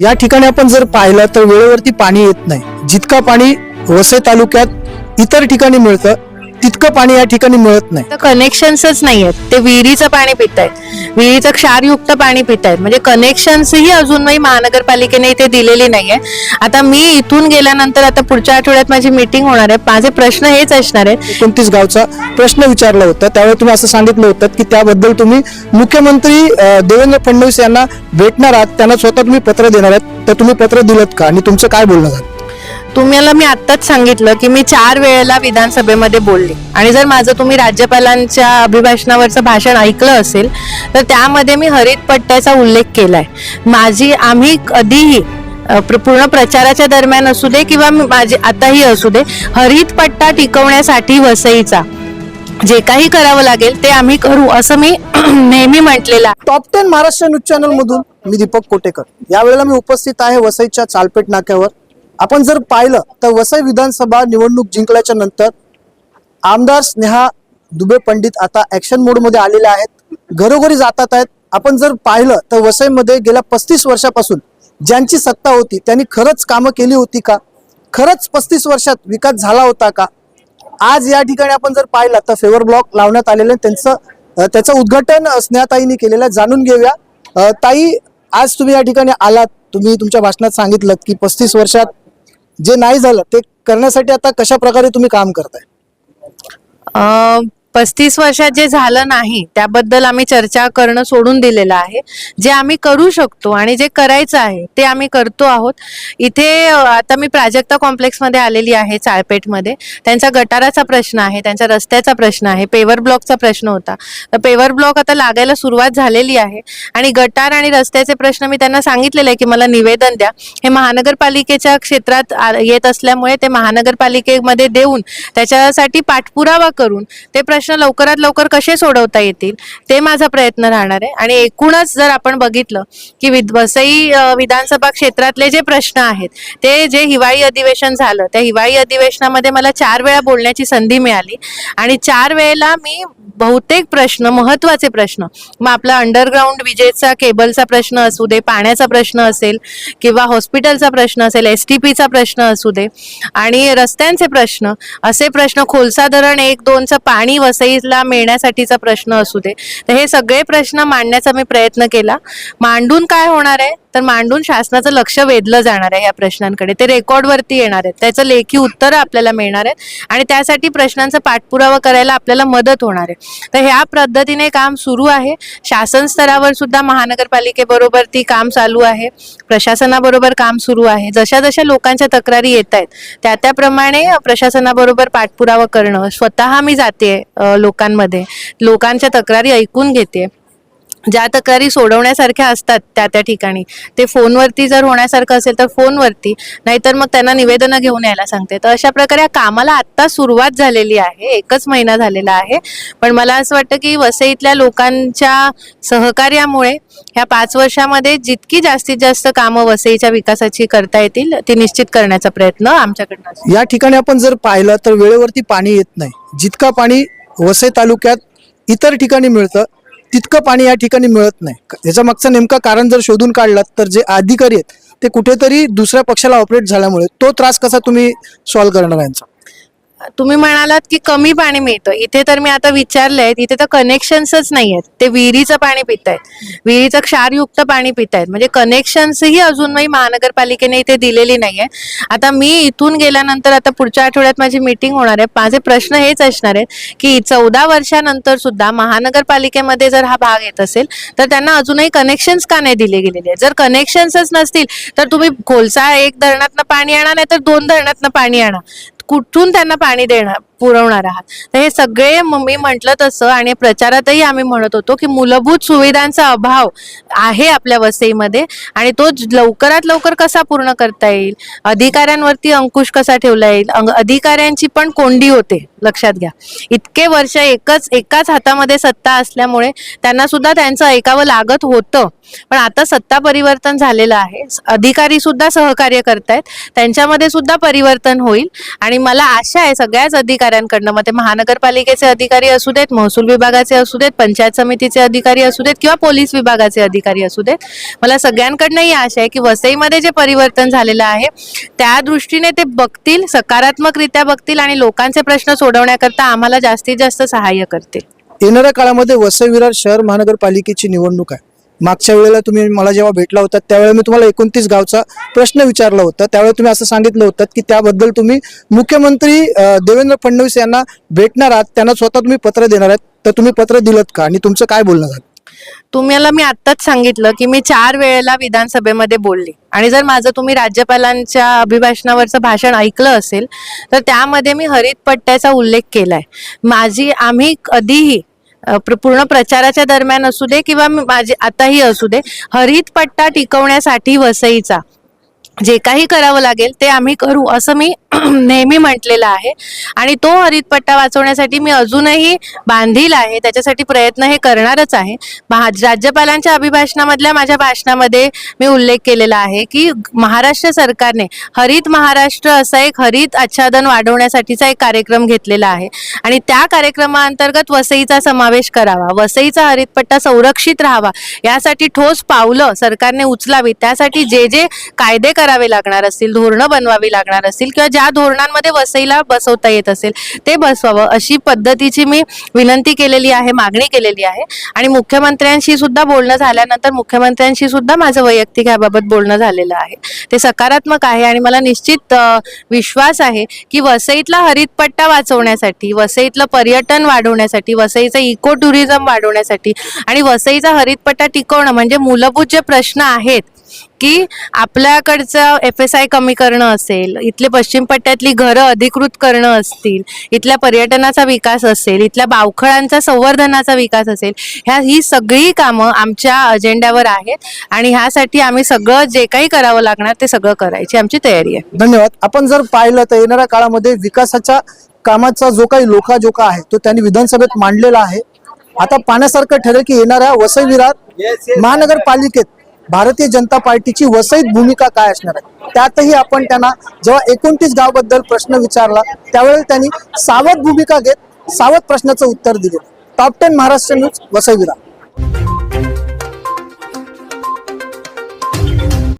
या ठिकाणी आपण जर पाहिलं तर वेळेवरती पाणी येत नाही. जितका पाणी वसई तालुक्यात इतर ठिकाणी मिळतं तितकं पाणी या ठिकाणी मिळत नाही. तर कनेक्शन्सच नाही आहेत ते विहिरीचं पाणी पित आहेत विहिरीचं क्षारयुक्त पाणी पित आहेत म्हणजे कनेक्शन्सही अजूनही महानगरपालिकेने इथे दिलेली नाहीये. आता मी इथून गेल्यानंतर आता पुढच्या आठवड्यात माझी मीटिंग होणार आहे. माझे प्रश्न हेच असणार आहेत. एकोणतीस गावचा प्रश्न विचारला होता. त्यावेळी तुम्ही असं सांगितलं होतं की त्याबद्दल तुम्ही मुख्यमंत्री अं, देवेंद्र फडणवीस यांना भेटणार आहात. त्यांना स्वतः तुम्ही पत्र देणार आहात. तर तुम्ही पत्र दिलं का? आणि तुमचं काय बोलणं झालं? तुम्हाला मी आत्ताच सांगितलं की मी चार वेळेला विधानसभेमध्ये बोलले. आणि जर माझं तुम्ही राज्यपालांच्या अभिभाषणावरचं भाषण ऐकलं असेल तर त्यामध्ये मी हरित पट्ट्याचा उल्लेख केलाय. माझी आम्ही कधीही प्र- पूर्ण प्रचाराच्या दरम्यान असू दे किंवा माझी आताही असू दे हरित पट्टा टिकवण्यासाठी वसईचा जे काही करावं लागेल ते आम्ही करू असं मी नेहमी म्हटलेलं आहे. Top ten Maharashtra news channel मधून मी दीपक कोटेकर. यावेळेला मी उपस्थित आहे वसईच्या चालपेट नाक्यावर. आपण जर पाहिलं तर वसई विधानसभा निवडणूक जिंकल्याच्या नंतर आमदार स्नेहा दुबे पंडित आता ऍक्शन मोडमध्ये आलेल्या आलेले आहेत. घरोघरी जातात आहेत. आपण जर पाहिलं तर वसईमध्ये गेल्या पस्तीस वर्षापासून ज्यांची सत्ता होती त्यांनी खरंच कामं केली होती का? खरंच पस्तीस वर्षात विकास झाला होता का? आज या ठिकाणी आपण जर पाहिलं तर फेवर ब्लॉक लावण्यात आलेलं आहे. त्यांचं त्याचं उद्घाटन स्नेहाताईंनी केलेलं आहे. जाणून घेऊया. ताई आज तुम्ही या ठिकाणी आलात. तुम्ही तुमच्या भाषणात सांगितलं की पस्तीस वर्षात जे नाही झालं ते करण्यासाठी आता कशा प्रकारे तुम्ही काम करताय? पस्तीस वर्षात जे झालं नाही त्याबद्दल आम्ही चर्चा करणं सोडून दिलेलं आहे. जे आम्ही करू शकतो आणि जे करायचं आहे ते आम्ही करतो आहोत. इथे आता मी प्राजक्ता कॉम्प्लेक्समध्ये आलेली आहे चाळपेठमध्ये. त्यांचा गटाराचा प्रश्न आहे त्यांचा रस्त्याचा प्रश्न आहे पेवर ब्लॉकचा प्रश्न होता. तर पेवर ब्लॉक आता लागायला सुरुवात झालेली आहे. आणि गटार आणि रस्त्याचे प्रश्न मी त्यांना सांगितलेले आहे की मला निवेदन द्या. हे महानगरपालिकेच्या क्षेत्रात येत असल्यामुळे ते महानगरपालिकेमध्ये देऊन त्याच्यासाठी पाठपुरावा करून ते प्रश्न प्रश्न लवकरात लवकर कसे सोडवता येतील ते माझा प्रयत्न राहणार आहे. आणि एकूणच जर आपण बघितलं की विद- वसई विधानसभा क्षेत्रातले जे प्रश्न आहेत ते जे हिवाळी अधिवेशन झालं त्या हिवाळी अधिवेशनामध्ये मला चार वेळा बोलण्याची संधी मिळाली. आणि चार वेळेला मी बहुतेक प्रश्न महत्त्वाचे प्रश्न. मग आपला अंडरग्राऊंड विजेचा केबलचा प्रश्न असू दे पाण्याचा प्रश्न असेल किंवा हॉस्पिटलचा प्रश्न असेल एस टी पीचा प्रश्न असू दे आणि रस्त्यांचे प्रश्न असे प्रश्न खोलसा धरण एक दोनचं पाणी वसईला मिळण्यासाठीचा प्रश्न असू दे. तर हे सगळे प्रश्न मांडण्याचा मी प्रयत्न केला. मांडून काय होणार आहे? तर मांडून शासनाचं लक्ष वेधलं जाणार आहे या प्रश्नांकडे. ते रेकॉर्डवरती येणार आहेत. त्याचं लेखी उत्तरं आपल्याला मिळणार आहेत. आणि त्यासाठी प्रश्नांचा पाठपुरावा करायला आपल्याला मदत होणार आहे. तर ह्या पद्धतीने काम सुरू आहे. शासन स्तरावर सुद्धा महानगरपालिकेबरोबर ती काम चालू आहे. प्रशासनाबरोबर काम सुरू आहे. जशा जशा लोकांच्या तक्रारी येत आहेत त्या त्याप्रमाणे प्रशासनाबरोबर पाठपुरावा करणं स्वतः मी जाते लोकांमध्ये. लोकांच्या तक्रारी ऐकून घेते. ज्या तक्रारी सोडवण्यासारख्या असतात त्या त्या ठिकाणी. ते फोनवरती जर होण्यासारखं असेल तर फोनवरती नाहीतर मग त्यांना निवेदनं घेऊन यायला सांगते. तर अशा प्रकारे या कामाला आत्ता सुरुवात झालेली आहे. एकच महिना झालेला आहे. पण मला असं वाटतं की वसईतल्या लोकांच्या सहकार्यामुळे ह्या पाच वर्षामध्ये जितकी जास्तीत जास्त कामं वसईच्या विकासाची करता येतील ती निश्चित करण्याचा प्रयत्न आमच्याकडनं या ठिकाणी आपण जर पाहिलं तर वेळेवरती पाणी येत नाही. जितका पाणी वसई तालुक्यात इतर ठिकाणी मिळतं तितकं पाणी या ठिकाणी मिळत नाही. याच्या मागचं नेमकं कारण जर शोधून काढलात तर जे अधिकारी आहेत ते कुठेतरी दुसऱ्या पक्षाला ऑपरेट झाल्यामुळे तो त्रास कसा तुम्ही सॉल्व्ह करणार यांचा? तुम्ही म्हणालात की कमी पाणी मिळतं. इथे तर मी आता विचारलंय इथे तर कनेक्शन्सच नाही आहेत ते विहिरीचं पाणी पित आहेत विहिरीचं क्षारयुक्त पाणी पित आहेत म्हणजे कनेक्शन्सही अजूनही महानगरपालिकेने इथे दिलेली नाहीये. आता मी इथून गेल्यानंतर आता पुढच्या आठवड्यात माझी मीटिंग होणार आहे. माझे प्रश्न हेच असणार आहेत की चौदा वर्षानंतर सुद्धा महानगरपालिकेमध्ये जर हा भाग येत असेल तर त्यांना अजूनही कनेक्शन्स का नाही दिले गेलेले आहेत? जर कनेक्शन्सच नसतील तर तुम्ही खोलसा एक धरणातनं पाणी आणा नाही तर दोन धरणातनं पाणी आणा. कुठून त्यांना पाणी देणार पुरवणार आहात. तर हे सगळे मी म्हटलं तसं आणि प्रचारातही आम्ही म्हणत होतो की मूलभूत सुविधांचा अभाव आहे आपल्या वसईमध्ये आणि तो लवकरात लवकर कसा पूर्ण करता येईल? अधिकाऱ्यांवरती अंकुश कसा ठेवला येईल? अंग- अधिकाऱ्यांची पण कोंडी होते लक्षात घ्या. इतके वर्ष एकच एकाच हातामध्ये सत्ता असल्यामुळे त्यांना सुद्धा त्यांचं ऐकावं लागत होतं. पण आता सत्ता परिवर्तन झालेलं आहे. अधिकारी सुद्धा सहकार्य करतायत. त्यांच्यामध्ये सुद्धा परिवर्तन होईल. आणि मला आशा आहे सगळ्याच अधिकारी अधिकाऱ्यांकडनं मग ते महानगरपालिकेचे अधिकारी असू देत महसूल विभागाचे असू देत पंचायत समितीचे अधिकारी असू देत किंवा पोलीस विभागाचे अधिकारी असू देत मला सगळ्यांकडनं ही आशा आहे की वसईमध्ये जे परिवर्तन झालेलं आहे त्या दृष्टीने ते बघतील सकारात्मकरित्या बघतील आणि लोकांचे प्रश्न सोडवण्याकरता आम्हाला जास्तीत जास्त सहाय्य करतील. येणाऱ्या काळामध्ये वसई विरार शहर महानगरपालिकेची निवडणूक आहे. मागच्या वेळेला तुम्ही मला जेव्हा भेटला होता त्यावेळेला मी तुम्हाला एकोणतीस गावचा प्रश्न विचारला होता. त्यावेळेला तुम्ही असं सांगितलं होतं की त्याबद्दल तुम्ही मुख्यमंत्री देवेंद्र फडणवीस यांना भेटणार आहात त्यांना स्वतः तुम्ही पत्र देणार आहात तर तुम्ही पत्र दिलं का? आणि तुमचं काय बोलणं झालं? तुम्हाला मी आत्ताच सांगितलं की मी चार वेळेला विधानसभेमध्ये बोलली. आणि जर माझं तुम्ही राज्यपालांच्या अभिभाषणावरचं भाषण ऐकलं असेल तर त्यामध्ये मी हरित पट्ट्याचा उल्लेख केलाय. माझी आम्ही कधीही पूर्ण प्रचाराच्या दरम्यान असू दे किंवा माझे आताही असू दे हरित पट्टा टिकवण्यासाठी वसईचा जे काही करावं लागेल ते आम्ही करू असं मी नेहमी म्हटलेलं आहे. आणि तो हरितपट्टा वाचवण्यासाठी मी अजूनही बांधील आहे. त्याच्यासाठी प्रयत्न हे करणारच आहे. राज्यपालांच्या अभिभाषणामधल्या माझ्या भाषणामध्ये मी उल्लेख केलेला आहे की महाराष्ट्र सरकारने हरित महाराष्ट्र असा एक हरित आच्छादन वाढवण्यासाठीचा एक कार्यक्रम घेतलेला आहे. आणि त्या कार्यक्रमाअंतर्गत वसईचा समावेश करावा. वसईचा हरितपट्टा संरक्षित राहावा. यासाठी ठोस पावलं सरकारने उचलावी त्यासाठी जे जे कायदे करावे लागणार असतील धोरणं बनवावी लागणार असतील किंवा ज्या धोरणांमध्ये वसईला बसवता येत असेल ते बसवावं. अशी पद्धतीची मी विनंती केलेली आहे मागणी केलेली आहे. आणि मुख्यमंत्र्यांशी सुद्धा बोलणं झाल्यानंतर मुख्यमंत्र्यांशी सुद्धा माझं वैयक्तिक याबाबत बोलणं झालेलं आहे. ते सकारात्मक आहे आणि मला निश्चित विश्वास आहे की वसईतला हरितपट्टा वाचवण्यासाठी वसईतलं पर्यटन वाढवण्यासाठी वसईचं इको टुरिझम वाढवण्यासाठी आणि वसईचा हरितपट्टा टिकवणं म्हणजे मूलभूत जे प्रश्न आहेत की आपल्याकडचं एफ एस आय कमी करणं असेल इथले पश्चिम पट्ट्यातली घरं अधिकृत करणं असतील इथल्या पर्यटनाचा विकास असेल इथल्या बावखळांचा संवर्धनाचा विकास असेल ह्या ही सगळी कामं आमच्या अजेंड्यावर आहेत आणि ह्यासाठी आम्ही सगळं जे काही करावं लागणार ते सगळं करायची आमची तयारी आहे. धन्यवाद. आपण जर पाहिलं तर येणाऱ्या काळामध्ये विकासाच्या कामाचा जो काही लोकाजोका आहे तो त्यांनी विधानसभेत मांडलेला आहे. आता पाहण्यासारखं ठरेल की येणाऱ्या वसई विरार महानगरपालिकेत भारतीय जनता पार्टीची वसईत भूमिका काय असणार आहे? त्यातही आपण त्यांना जेव्हा एकोणतीस गावबद्दल प्रश्न विचारला त्यावेळेला त्यांनी सावध भूमिका घेत सावध प्रश्नाचं उत्तर दिले. Top ten Maharashtra news Vasai